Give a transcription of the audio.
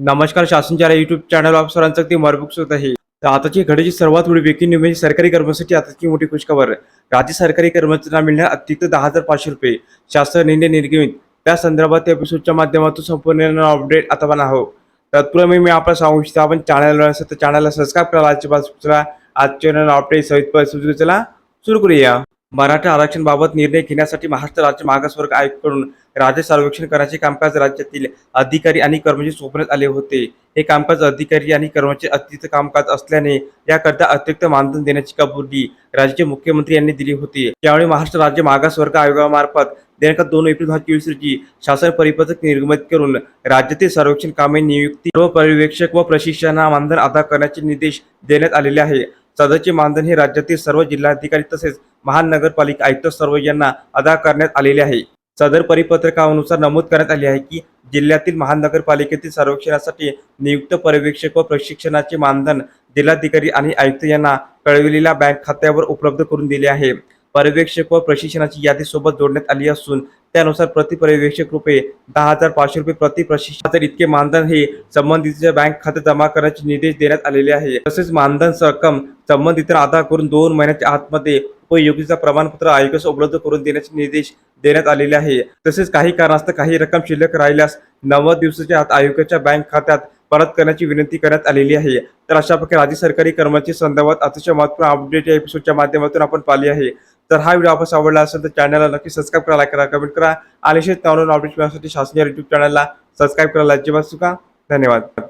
नमस्कार शासनच्या YouTube channel of सरांचं अगदी मरबुक होत आहे. तर आताची घडीची सर्वात मोठी ब्रेकिंग न्यूज म्हणजे सरकारी कर्मचाऱ्यांसाठी आताची मोठी खुशखबर. राज्य सरकारी कर्मचाऱ्यांना मिळणार अतिरिक्त दहा हजार पाचशे रुपये. शासन निर्णय निर्गमित. त्या संदर्भात त्या एपिसोडच्या माध्यमातून संपूर्ण अपडेट आता पण आहो तत्पूर्वी मी आपल्याला सांगू इच्छितो आपण चॅनलवर असेल तर चॅनलला सबस्क्राईब करा आजच्या बाजूला आज चॅनल अपडेट सहित चला सुरू करूया. मराठा आरक्षणाबाबत निर्णय घेण्यासाठी महाराष्ट्र राज्य मागासवर्ग आयोगाकडून राज्य सर्वेक्षण करण्याचे कामकाज राज्यातील अधिकारी आणि कर्मचारी सोपण्यात आले होते. हे कामकाज अधिकारी आणि कर्मचारी अतिरिक्त कामकाज असल्याने याकरता अतिरिक्त मानधन देण्याची कबुली राज्याचे मुख्यमंत्री यांनी दिली होती. त्यावेळी महाराष्ट्र राज्य मागासवर्ग आयोगामार्फत दिनांक दोन एप्रिल दोन हजार चोवीस रोजी शासन परिपत्रक निर्गमित करून राज्यातील सर्वेक्षण कामे नियुक्ती व पर्यवेक्षक व प्रशिक्षणा मानधन अदा करण्याचे निर्देश देण्यात आलेले आहे. सदरचे मानधन हे राज्यातील सर्व जिल्हाधिकारी तसेच महानगरपालिका आयुक्त सर्व यांना अदा करण्यात आलेले आहे. सदर परिपत्रकानुसार नमूद करण्यात आले आहे की जिल्ह्यातील महानगरपालिकेतील सर्वेक्षणासाठी नियुक्त पर्यवेक्षक व प्रशिक्षणाचे मानधन जिल्हाधिकारी आणि आयुक्त यांना कळविलेल्या बँक खात्यावर उपलब्ध करून दिले आहे. पर्यवेक्षक व प्रशिक्षणाची यादी सोबत जोडण्यात आली असून त्यानुसार प्रति पर्यवेक्षक रुपये दहा हजार पाचशे रुपये प्रति प्रशिक्षण इतके मानधन हे संबंधित बँक खाते जमा करण्याचे निर्देश देण्यात आलेले आहे. तसेच मानधन रक्कम संबंधित अदा करून दोन महिन्याच्या आतमध्ये व योग्यता प्रमाणपत्र आयोगास उपलब्ध करून देण्याचे निर्देश देण्यात आलेले आहे. तसेच काही कारणास्तव काही रक्कम शिल्लक राहिल्यास नव्वद दिवसाच्या आत आयोगाच्या बँक खात्यात परत करण्याची विनंती करण्यात आलेली आहे. तर अशा प्रकारे राज्य सरकारी कर्मचारी संदर्भात अतिशय महत्त्वपूर्ण अपडेट या एपिसोडच्या माध्यमातून आपण पाहिली आहे. तर हा व्हिडिओ आपण आवडला असेल तर चॅनलला नक्की सबस्क्राईब करा लाईक करा कमेंट करा आणि शेत नवनवीन अपडेट मिळण्यासाठी शासनीय युट्यूब चॅनलला सबस्क्राईब करायला अजिबात चुका धन्यवाद.